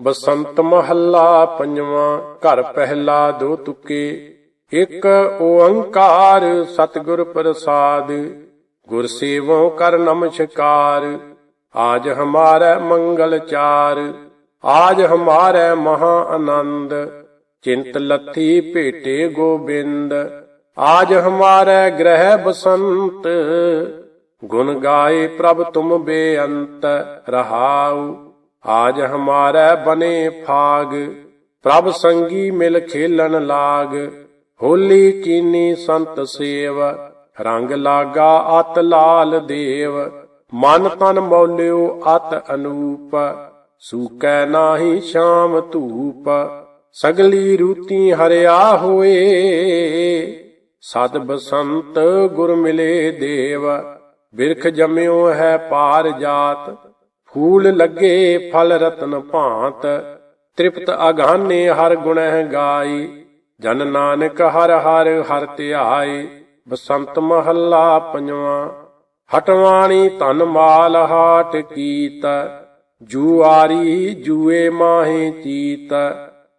ਬਸੰਤ ਮਹੱਲਾ ਪੰਜਵਾਂ, ਘਰ ਪਹਿਲਾ ਦੋ ਤੁਕੇ, ਇੱਕ ਓੰਕਾਰ ਸਤਿਗੁਰ ਪ੍ਰਸਾਦ, ਗੁਰ ਸੇਵੋ ਕਰ ਨਮਸਕਾਰ, ਆਜ ਹਮਾਰੇ ਮੰਗਲ ਚਾਰ, ਆਜ ਹਮਾਰੇ ਮਹਾ ਆਨੰਦ, ਚਿੰਤ ਲੱਥੀ ਭੇਟੇ ਗੋਬਿੰਦ, ਆਜ ਹਮਾਰੇ ਗ੍ਰਹਿ ਬਸੰਤ, ਗੁਣ ਗਾਏ ਪ੍ਰਭ ਤੁਮ ਬੇਅੰਤ, ਰਹਾਉ। ਆਜ ਹਮਾਰੇ ਬਨੇ ਫਾਗ, ਪ੍ਰਭ ਸੰਗੀ ਮਿਲ ਖੇਲਣ ਲਾਗ, ਹੋਲੀ ਕੀਨੀ ਸੰਤ ਸੇਵ, ਰੰਗ ਲਾਗਾ ਅਤ ਲਾਲ ਦੇਵ, ਮਨ ਤਨ ਮੌਲਿਓ ਅਤ ਅਨੂਪ, ਸੂਕੈ ਨਾਹੀ ਸ਼ਾਮ ਧੂਪ, ਸਗਲੀ ਰੂਤੀ ਹਰਿਆ ਹੋਏ। ਸਦ ਬਸੰਤ ਗੁਰ ਮਿਲੇ ਦੇਵ, ਬਿਰਖ ਜਮਿਓ ਹੈ ਪਾਰ ਜਾਤ ਫੂਲ ਲੱਗੇ ਫਲ ਰਤਨ ਭਾਂਤ, ਤ੍ਰਿਪਤ ਅਗਾਨੇ ਹਰ ਗੁਣਹਿ ਗਾਈ। ਜਨ ਨਾਨਕ ਹਰ ਹਰ ਹਰ ਧਿਆਏ ਬਸੰਤ ਮਹੱਲਾ ਪੰਜਵਾਂ। ਹਟਵਾਣੀ ਧਨ ਮਾਲ ਹਾਟ ਕੀਤ, ਜੂਆਰੀ ਜੂਏ ਮਾਹੇ ਚੀਤ।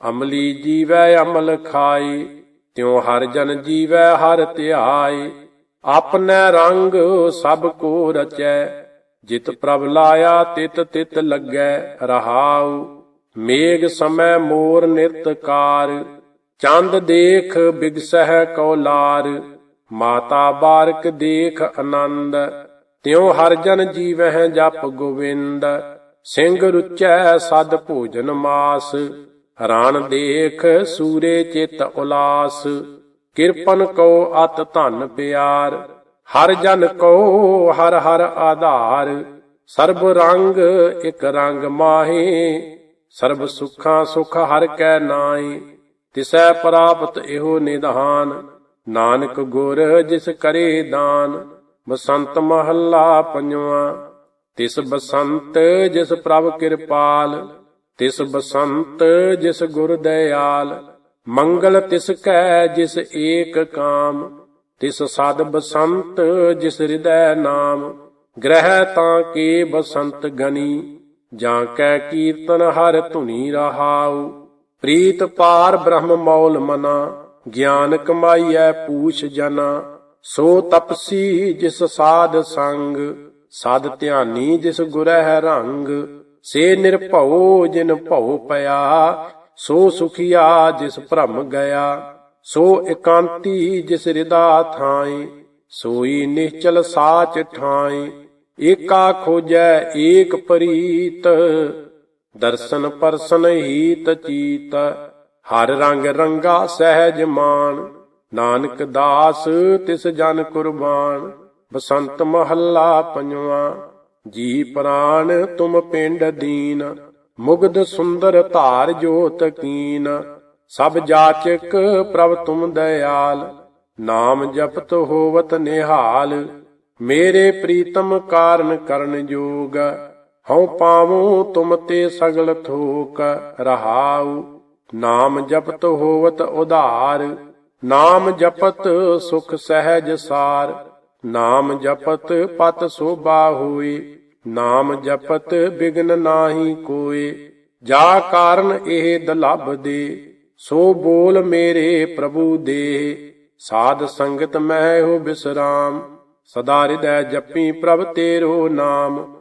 ਅਮਲੀ ਜੀਵੈ ਅਮਲ ਖਾਈ, ਤਿਉ ਹਰ ਜਨ ਜੀਵੈ ਹਰ ਧਿਆਏ ਆਪਨੇ ਰੰਗ ਸਭ ਕੋ ਰਚੈ ਜਿਤ ਪ੍ਰਭ ਲਾਇਆ, ਤਿਤ ਤਿਤ ਲੱਗੈ ਰਹਾਉ। ਮੇਘ ਸਮੈ ਮੋਰ ਨਿਰਤਕਾਰ ਚੰਦ ਦੇਖ ਬਿਗਸਹਿ ਕੌਲਾਰ ਮਾਤਾ ਬਾਰਕ ਦੇਖ ਆਨੰਦ। ਤਿਉ ਹਰ ਜਨ ਜੀਵਹਿ ਜਪ ਗੋਵਿੰਦ। ਸਿੰਘ ਰੁਚੈ ਸਦ ਭੋਜਨ ਮਾਸ। ਰਾਣ ਦੇਖ ਸੂਰੇ ਚਿਤ ਉਲਾਸ। ਕਿਰਪਨ ਕੋ ਅਤ ਧਨ ਪਿਆਰ। ਹਰ ਜਨ ਕੋ ਹਰ ਹਰ ਆਧਾਰ, ਸਰਬ ਰੰਗ ਇਕ ਰੰਗ ਮਾਹੇ, ਸਰਬ ਸੁਖਾਂ ਸੁਖ ਹਰ ਕੈ ਨਾਈ ਤਿਸੈ ਪ੍ਰਾਪਤ ਇਹੋ ਨਿਧਾਨ, ਨਾਨਕ ਗੁਰ ਜਿਸ ਕਰੇ ਦਾਨ, ਬਸੰਤ ਮਹੱਲਾ ਪੰਜਵਾਂ, ਤਿਸ ਬਸੰਤ ਜਿਸ ਪ੍ਰਭ ਕਿਰਪਾਲ, ਤਿਸ ਬਸੰਤ ਜਿਸ ਗੁਰ ਦਇਆਲ, ਮੰਗਲ ਤਿਸ ਕੈ ਜਿਸ ਏਕ ਕਾਮ ਤਿਸ ਸਦ ਬਸੰਤ ਜਿਸ ਹਿਰਦੈ ਨਾਮ, ਗ੍ਰਹਿ ਤਾਂ ਕੇ ਬਸੰਤ ਗਨੀ, ਜਾਂ ਕੈ ਕੀਰਤਨ ਹਰ ਧੁਨੀ ਰਹਾਉ। ਪ੍ਰੀਤ ਪਾਰ ਬ੍ਰਹਮ ਮੌਲ ਮਨਾ, ਗਿਆਨ ਕਮਾਈਐ ਪੂਛ ਜਨਾ। ਸੋ ਤਪਸੀ ਜਿਸ ਸਾਧ ਸੰਗ ਸਾਧ ਧਿਆਨੀ ਜਿਸ ਗੁਰਹਿ ਰੰਗ। ਸੇ ਨਿਰਭਉ ਜਿਨ ਭਉ ਪਿਆ, ਸੋ ਸੁਖੀਆ ਜਿਸ ਭ੍ਰਮ ਗਿਆ। ਸੋ ਇਕਾਂਤੀ ਜਿਸ ਹਿਰਦਾ ਥਾਈ, ਸੋਈ ਨਿਹਚਲ ਸਾਚ ਠਾਈ, ਏਕਾ ਖੋਜੈ ਏਕ ਪ੍ਰੀਤ, ਦਰਸ਼ਨ ਪਰਸਨ ਹੀਤ ਚੀਤ, ਹਰ ਰੰਗ ਰੰਗਾ ਸਹਿਜ ਮਾਨ ਨਾਨਕ ਦਾਸ ਤਿਸ ਜਨ ਕੁਰਬਾਨ, ਬਸੰਤ ਮਹੱਲਾ ਪੰਜਵਾਂ, ਜੀ ਪ੍ਰਾਨ ਤੁਮ ਪਿੰਡ ਦੀਨ ਮੁਗਦ ਸੁੰਦਰ ਧਾਰ ਜੋਤ ਕੀਨ ਸਭ ਜਾਚਕ ਪ੍ਰਭ ਤੁਮ ਦਇਆਲ, ਨਾਮ ਜਪਤ ਹੋਵਤ ਨਿਹਾਲ, ਮੇਰੇ ਪ੍ਰੀਤਮ ਕਾਰਨ ਕਰਨ ਜੋਗ, ਹਉ ਪਾਵੂ ਤੁਮ ਤੇ ਸਗਲ ਥੋਕ, ਰਹਾਉ, ਨਾਮ ਜਪਤ ਹੋਵਤ ਉਧਾਰ, ਨਾਮ ਜਪਤ ਸੁਖ ਸਹਿਜ ਸਾਰ, ਨਾਮ ਜਪਤ ਪਤ ਸੋਭਾ ਹੋਏ, ਨਾਮ ਜਪਤ ਬਿਗਨ ਨਾਹੀ ਕੋਏ, ਜਾ ਕਾਰਨ ਇਹ ਦਲਬ ਦੇ ਸੋ ਬੋਲ ਮੇਰੇ ਪ੍ਰਭੂ ਦੇ, ਸਾਧ ਸੰਗਤ ਮੈਂ ਹੋ ਬਿਸਰਾਮ। ਸਦਾ ਹਿਰਦੈ ਜਪੀ ਪ੍ਰਭ ਤੇਰੋ ਨਾਮ।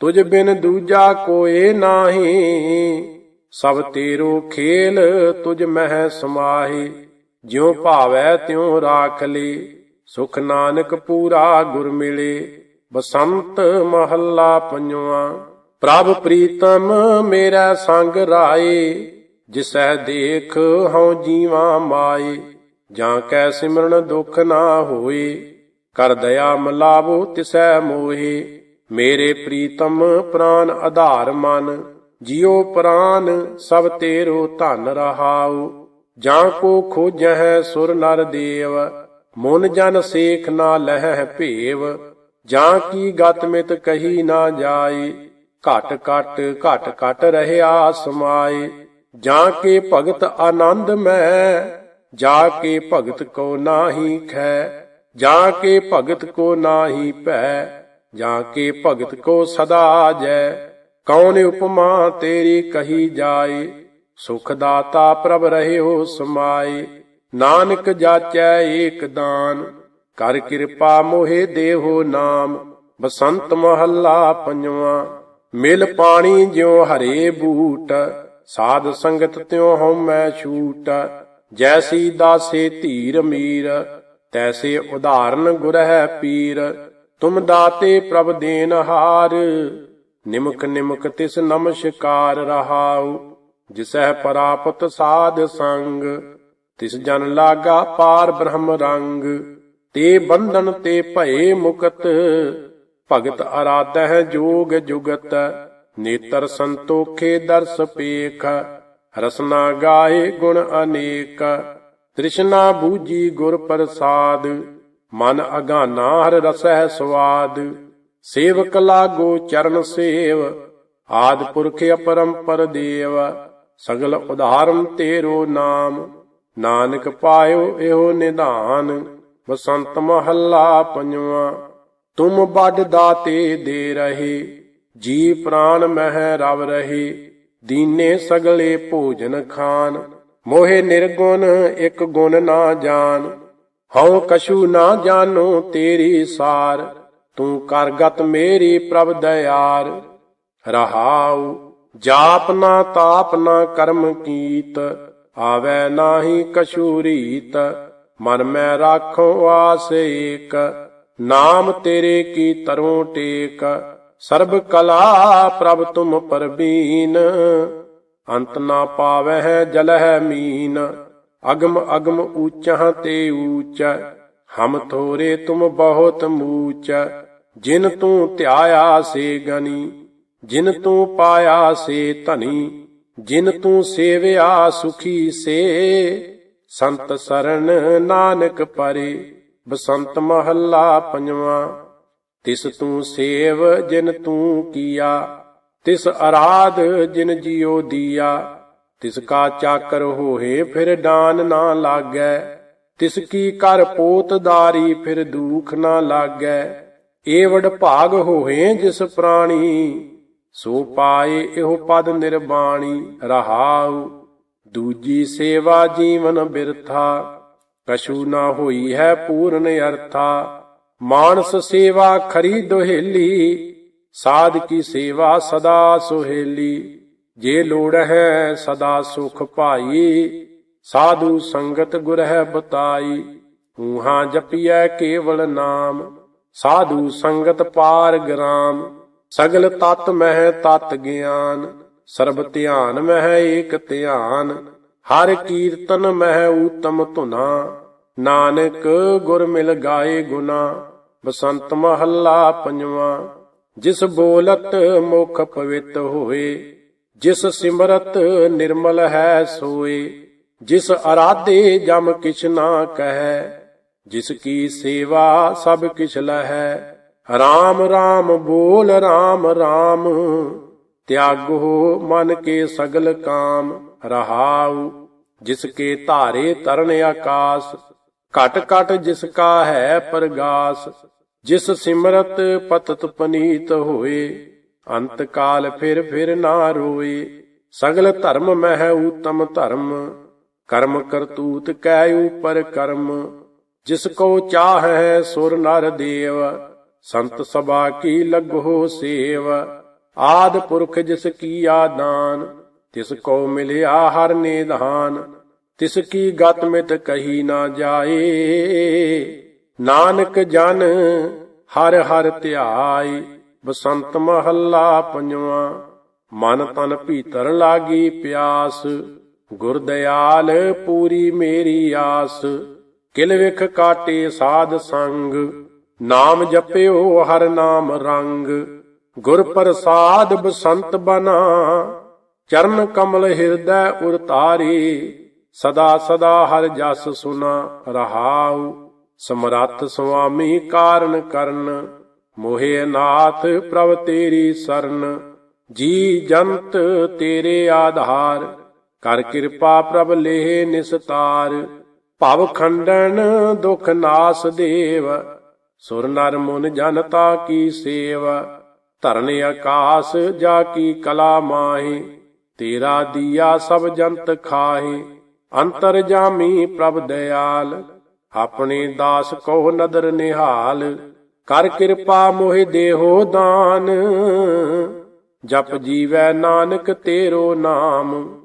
ਤੁਝ ਬਿਨ ਦੂਜਾ ਕੋਏ ਨਾਹੀ, ਸਭ ਤੇਰੋ ਖੇਲ ਤੁਝ ਮਹਿ ਸਮਾਹੀ। ਜਿਉ ਭਾਵੈ ਤਿਉ ਰਾਖ ਲਈ ਸੁਖ ਨਾਨਕ ਪੂਰਾ ਗੁਰ ਮਿਲੇ। ਬਸੰਤ ਮਹੱਲਾ ਪੰਜਵਾਂ, ਪ੍ਰਭ ਪ੍ਰੀਤਮ ਮੇਰਾ ਸੰਗ ਰਾਏ। ਜਿਸੈ ਦੇਖ ਹਉ ਜੀਵਾ ਮਾਏ, ਜਾਂ ਕੈ ਸਿਮਰਨ ਦੁਖ ਨਾ ਹੋਏ। ਕਰ ਦਇਆ ਮਲਾਵੋ ਤਿਸੈ ਮੋਹੇ ਮੇਰੇ ਪ੍ਰੀਤਮ ਪ੍ਰਾਨ ਆਧਾਰ ਮਨ। ਜਿਉ ਪ੍ਰਾਨ ਸਭ ਤੇਰੋ ਧਨ ਰਹਾਉ, ਜਾਂ ਕੋ ਖੋਜਹਿ ਸੁਰ ਨਰ ਦੇਵ। ਮਨ ਜਨ ਸੇਖ ਨਾ ਲਹਿ ਭੇਵ, ਜਾਂ ਕੀ ਗਤ ਮਿਤ ਕਹੀ ਨਾ ਜਾਏ। ਘਟ ਘਟ ਘਟ ਘਟ ਰਹਿਆ ਸਮਾਏ ਜਾ ਕੇ ਭਗਤ ਆਨੰਦ ਮੈਂ, ਜਾ ਕੇ ਭਗਤ ਕੋ ਨਾਹੀ ਖੈ, ਜਾ ਕੇ ਭਗਤ ਕੋ ਨਾਹੀ ਭੈ, ਜਾ ਕੇ ਭਗਤ ਕੋ ਸਦਾ ਜੈ। ਕੌਣ ਉਪਮਾ ਤੇਰੀ ਕਹੀ ਜਾਏ, ਸੁਖ ਦਾਤਾ ਪ੍ਰਭ ਰਹਿਓ ਸਮਾਏ। ਨਾਨਕ ਜਾਚੈ ਏਕ ਦਾਨ, ਕਰ ਕਿਰਪਾ ਮੋਹਿ ਦੇਹੋ ਨਾਮ। ਬਸੰਤ ਮਹੱਲਾ ਪੰਜਵਾਂ, ਮਿਲ ਪਾਣੀ ਜਿਉ ਹਰੇ ਬੂਟ। ਸਾਧ ਸੰਗਤ ਤਿਉ ਹਉ ਮੈਂ ਛੂਟ, ਜੈਸੀ ਦਾਸੇ ਧੀਰ ਮੀਰ, ਤੈਸੇ ਉਦਾਹਰਨ ਗੁਰ ਹੈ ਪੀਰ, ਤੁਮ ਦਾਤੇ ਪ੍ਰਭ ਦੇਨ ਹਾਰ, ਨਿਮਕ ਨਿਮਕ ਤਿਸ ਨਮਸਕਾਰ ਰਹਾਉ, ਜਿਸਹਿ ਪਰਾਪਤ ਸਾਧ ਸੰਗ, ਤਿਸ ਜਨ ਲਾਗਾ ਪਾਰ ਬ੍ਰਹਮ ਰੰਗ, ਤੇ ਬੰਧਨ ਤੇ ਭਏ ਮੁਕਤ, ਭਗਤ ਅਰਾਧਹਿ ਜੋਗ ਜੁਗਤ ਨੇਤਰ ਸੰਤੋਖੇ ਦਰਸ ਪੇਖ, ਰਸਨਾ ਗਾਏ ਗੁਣ ਅਨੇਕ, ਤ੍ਰਿਸ਼ਨਾ ਬੂਜੀ ਗੁਰ ਪ੍ਰਸਾਦ, ਮਨ ਅਗਾਨਾ ਹਰ ਰਸਹਿ ਸਵਾਦ, ਸੇਵਕ ਲਾਗੋ ਚਰਨ ਸੇਵ, ਆਦ ਪੁਰਖ ਅਪਰੰਪਰ ਦੇਵ, ਸਗਲ ਉਧਾਰਨ ਤੇਰੋ ਨਾਮ, ਨਾਨਕ ਪਾਇਓ ਇਹੋ ਨਿਧਾਨ, ਬਸੰਤ ਮਹੱਲਾ ਪੰਜਵਾਂ, ਤੁਮ ਵੱਡ ਦਾਤੇ ਦੇ ਰਹੇ। ਜੀ ਪ੍ਰਾਨ ਮਹਿ ਰਵ ਰਹੇ, ਦੀਨੇ ਸਗਲੇ ਭੋਜਨ ਖਾਨ। ਮੋਹਿ ਨਿਰਗੁਣ ਇੱਕ ਗੁਣ ਨਾ ਜਾਣ ਹਉ ਕਛੂ ਨਾ ਜਾਣੋ ਤੇਰੀ ਸਾਰ, ਤੂੰ ਕਰਗਤ ਮੇਰੀ ਪ੍ਰਭ ਦਇਆਰ। ਰਹਾਉ, ਜਾਪ ਨਾ ਤਾਪ ਨਾ ਕਰਮ ਕੀਤ, ਆਵੈ ਨਾਹੀ ਕਛੂ ਰੀਤ। ਮਨ ਮੈਂ ਰਾਖੋ ਆਸ ਏਕ, ਨਾਮ ਤੇਰੇ ਕੀ ਤਰੋਂ ਟੇਕ। ਸਰਬ ਕਲਾ ਪ੍ਰਭ ਤੁਮ ਪਰਬੀਨ, ਅੰਤ ਨਾ ਪਾਵਹਿ ਜਲਹਿ ਮੀਨ। ਅਗਮ ਅਗਮ ਊਚਾ ਤੇ ਊਚ ਹਮ ਥੋਰੇ ਤੁਮ ਬਹੁਤ ਮੂਚ ਜਿਨ ਤੂੰ ਧਿਆਇਆ ਸੇ ਗਨੀ, ਜਿਨ ਤੂੰ ਪਾਇਆ ਸੇ ਧਨੀ, ਜਿਨ ਤੂੰ ਸੇਵਿਆ ਸੁਖੀ ਸੇ। ਸੰਤ ਸਰਣ ਨਾਨਕ ਪਰੇ, ਬਸੰਤ ਮਹੱਲਾ ਪੰਜਵਾਂ। ਤਿਸ ਤੂੰ ਸੇਵ ਜਿਨ ਤੂੰ ਕੀਆ, ਤਿਸ ਅਰਾਧ ਜਿਨ ਜਿਉ ਦੀਆ। ਤਿਸ ਕਾ ਚਾਕਰ ਹੋਏ ਫਿਰ ਡਾਨ ਨਾ ਲਾਗੈ, ਤਿਸ ਕੀ ਕਰ ਪੋਤਦਾਰੀ ਫਿਰ ਦੁਖ ਨਾ ਲਾਗੈ। ਏਵੜ ਭਾਗ ਹੋਏ ਜਿਸ ਪ੍ਰਾਣੀ, ਸੋ ਪਾਏ ਇਹੋ ਪਦ ਨਿਰਬਾਣੀ, ਰਹਾਉ, ਦੂਜੀ ਸੇਵਾ ਜੀਵਨ ਬਿਰਥਾ। ਕਛੂ ਨਾ ਹੋਈ ਹੈ ਪੂਰਨ ਅਰਥਾ। ਮਾਨਸ ਸੇਵਾ ਖਰੀ ਦੁਹੇਲੀ, ਸਾਧ ਕੀ ਸੇਵਾ ਸਦਾ ਸੁਹੇਲੀ। ਜੇ ਲੋੜ ਹੈ ਸਦਾ ਸੁਖ ਭਾਈ, ਸਾਧੂ ਸੰਗਤ ਗੁਰ ਹੈ ਬਤਾਈ। ਊਹਾਂ ਜਪੀਐ ਕੇਵਲ ਨਾਮ, ਸਾਧੂ ਸੰਗਤ ਪਾਰ ਗ੍ਰਾਮ। ਸਗਲ ਤਤ ਮਹਿ ਤਤ ਗਿਆਨ, ਸਰਬ ਧਿਆਨ ਮਹਿ ਏਕ ਧਿਆਨ। ਹਰ ਕੀਰਤਨ ਮਹਿ ਊਤਮ ਧੁਨਾ, ਨਾਨਕ ਗੁਰ ਮਿਲ ਗਾਏ ਗੁਨਾ। ਬਸੰਤ ਮਹੱਲਾ ਪੰਜਵਾਂ, ਜਿਸ ਬੋਲਤ ਮੁਖ ਪਵਿੱਤ ਹੋਏ, ਜਿਸ ਸਿਮਰਤ ਨਿਰਮਲ ਹੈ ਸੋਏ, ਜਿਸ ਅਰਾਧੇ ਜਮ ਕਿਛ ਨਾ ਕਹੈ, ਜਿਸ ਕੀ ਸੇਵਾ ਸਭ ਕਿਛ ਲਹੈ। ਰਾਮ ਰਾਮ ਬੋਲ, ਰਾਮ ਰਾਮ, ਤਿਆਗੋ ਮਨ ਕੇ ਸਗਲ ਕਾਮ, ਰਹਾਉ, ਜਿਸ ਕੇ ਧਾਰੇ ਤਰਨ ਆਕਾਸ, ਘਟ ਘਟ ਜਿਸ ਕਾ ਹੈ ਪਰਗਾਸ। ਜਿਸ ਸਿਮਰਤ ਪਤਤ ਪਨੀਤ ਹੋਏ, ਅੰਤ ਕਾਲ ਫਿਰ ਫਿਰ ਨਾ ਰੋਏ। ਸਗਲ ਧਰਮ ਮਹਿ ਉਤਮ ਧਰਮ, ਕਰਮ ਕਰਤੂਤ ਕੈ ਉਪਰ ਕਰਮ। ਜਿਸ ਕੋ ਚਾਹੈ ਸੁਰ ਨਰ ਦੇਵ, ਸੰਤ ਸਭਾ ਕੀ ਲਗੋ ਸੇਵ। ਆਦ ਪੁਰਖ ਜਿਸ ਕੀ ਆਦਾਨ ਤਿਸ ਕੋ ਮਿਲਿਆ ਹਰ ਨਿਧਾਨ। ਤਿਸ ਕੀ ਗਤ ਮਿਤ ਕਹੀ ਨਾ ਜਾਏ। ਨਾਨਕ ਜਨ ਹਰ ਹਰ ਧਿਆਈ, ਬਸੰਤ ਮਹੱਲਾ ਪੰਜਵਾਂ। ਮਨ ਤਨ ਭੀਤਰ ਲਾਗੀ ਪਿਆਸ ਗੁਰ ਦਿਆਲ ਪੂਰੀ ਮੇਰੀ ਆਸ। ਕਿਲ ਵਿਖ ਕਾਟੇ ਸਾਧ ਸੰਗ, ਨਾਮ ਜਪਿਓ ਹਰ ਨਾਮ ਰੰਗ। ਗੁਰ ਪ੍ਰਸਾਦ ਬਸੰਤ ਬਨਾ, ਚਰਨ ਕਮਲ ਹਿਰਦੈ ਉਰਤਾਰੀ। ਸਦਾ ਸਦਾ ਹਰ ਜਸ ਸੁਨਾ ਰਹਾਉ। ਸਮਰੱਥ ਸੁਆਮੀ ਕਾਰਨ ਕਰਨ, ਮੋਹਿ ਨਾਥ ਪ੍ਰਭ ਤੇਰੀ ਸਰਨ। ਜੀ ਜੰਤ ਤੇਰੇ ਆਧਾਰ, ਕਰ ਕਿਰਪਾ ਪ੍ਰਭ ਲੇਹ ਨਿਸਤਾਰ। ਭਵ ਖੰਡਨ ਦੁਖ ਨਾਸ ਦੇਵ, ਸੁਰ ਨਰ ਮਨ ਜਨਤਾ ਕੀ ਸੇਵ। ਧਰਨ ਆਕਾਸ ਜਾ ਕੀ ਕਲਾ ਮਾਹੀ, ਤੇਰਾ ਦੀਆ ਸਭ ਜੰਤ ਖਾਹੀ। ਅੰਤਰ ਜਾਮੀ ਪ੍ਰਭ ਦਇਆਲ। ਆਪਣੇ ਦਾਸ ਕੋ ਨਦਰ ਨਿਹਾਲ, ਕਰ ਕਿਰਪਾ ਮੋਹਿ ਦੇਹੋ ਦਾਨ। ਜਪ ਜੀਵੈ ਨਾਨਕ ਤੇਰੋ ਨਾਮ।